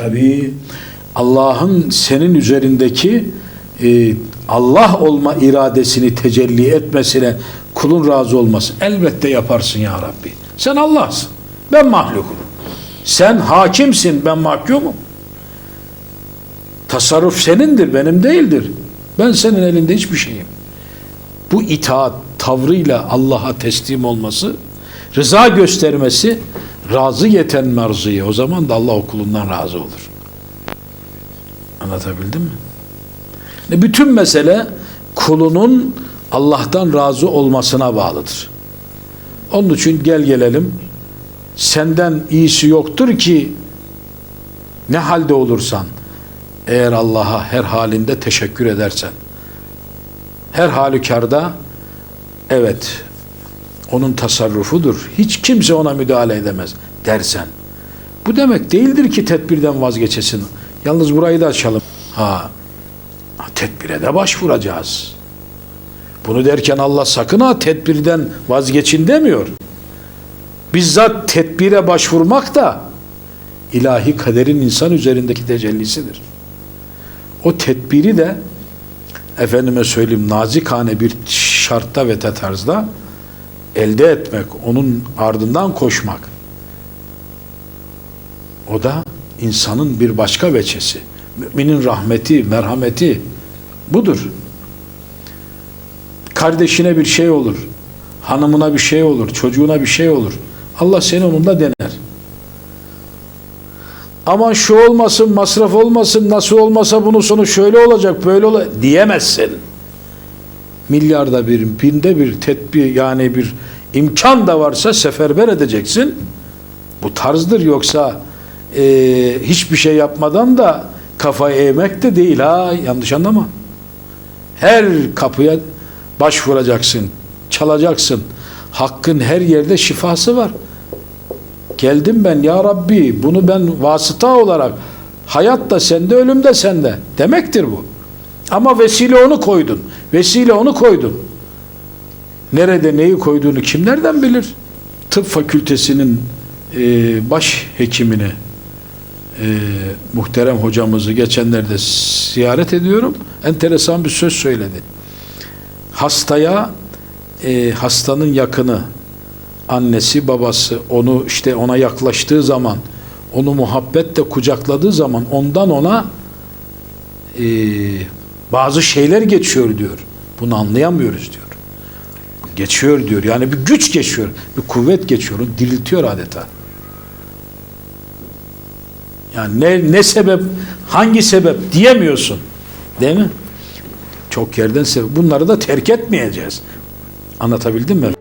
Tabii Allah'ın senin üzerindeki e, Allah olma iradesini tecelli etmesine kulun razı olması. Elbette yaparsın ya Rabbi. Sen Allah'sın. Ben mahlukum. Sen hakimsin. Ben mahkumum. Tasarruf senindir. Benim değildir. Ben senin elinde hiçbir şeyim. Bu itaat tavrıyla Allah'a teslim olması, rıza göstermesi, razı yeten merzıyı o zaman da Allah okulundan razı olur. Anlatabildim mi? E bütün mesele kulunun Allah'tan razı olmasına bağlıdır. Onun için gel gelelim senden iyisi yoktur ki ne halde olursan eğer Allah'a her halinde teşekkür edersen her halükarda evet onun tasarrufudur. Hiç kimse ona müdahale edemez dersen. Bu demek değildir ki tedbirden vazgeçesin. Yalnız burayı da açalım. Ha, tedbire de başvuracağız. Bunu derken Allah sakın ha tedbirden vazgeçin demiyor. Bizzat tedbire başvurmak da ilahi kaderin insan üzerindeki tecellisidir. O tedbiri de efendime söyleyeyim nazikane bir şartta ve tarzda elde etmek, onun ardından koşmak. O da insanın bir başka veçesi. Müminin rahmeti, merhameti budur. Kardeşine bir şey olur, hanımına bir şey olur, çocuğuna bir şey olur. Allah seni onunla dener. Aman şu olmasın, masraf olmasın, nasıl olmasa bunun sonu şöyle olacak, böyle olacak diyemezsin. Milyarda bir, binde bir tedbir yani bir imkan da varsa seferber edeceksin. Bu tarzdır yoksa e, hiçbir şey yapmadan da kafayı eğmek de değil ha yanlış anlama. Her kapıya başvuracaksın, çalacaksın. Hakkın her yerde şifası var. Geldim ben ya Rabbi bunu ben vasıta olarak hayat da sende ölüm de sende demektir bu. Ama vesile onu koydun. Vesile onu koydun. Nerede neyi koyduğunu kim nereden bilir? Tıp fakültesinin e, baş hekimini e, muhterem hocamızı geçenlerde ziyaret ediyorum. Enteresan bir söz söyledi. Hastaya e, hastanın yakını annesi babası onu işte ona yaklaştığı zaman onu muhabbetle kucakladığı zaman ondan ona e, bazı şeyler geçiyor diyor. Bunu anlayamıyoruz diyor. Geçiyor diyor. Yani bir güç geçiyor. Bir kuvvet geçiyor. Diriltiyor adeta. Yani ne, ne sebep, hangi sebep diyemiyorsun. Değil mi? Çok yerden sebep. Bunları da terk etmeyeceğiz. Anlatabildim mi?